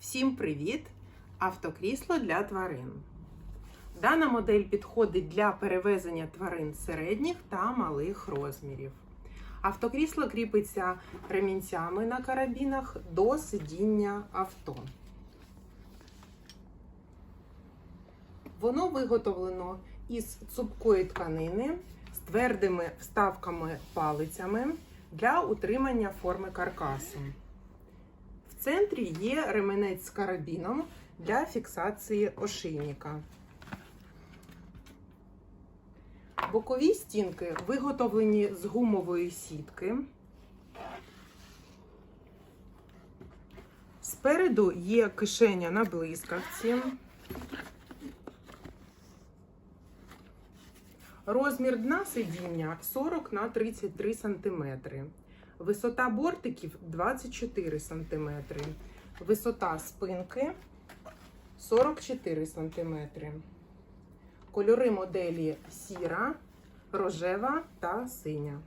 Всім привіт! Автокрісло для тварин. Дана модель підходить для перевезення тварин середніх та малих розмірів. Автокрісло кріпиться ремінцями на карабінах до сидіння авто. Воно виготовлено із цупкої тканини з твердими вставками палицями для утримання форми каркасу. Центрі є ременець з карабіном для фіксації ошейника. Бокові стінки виготовлені з гумової сітки. Спереду є кишеня на блискавці. Розмір дна сидіння 40 на 33 см. Висота бортиків 24 см. Висота спинки 44 см. Кольори моделі сіра, рожева та синя.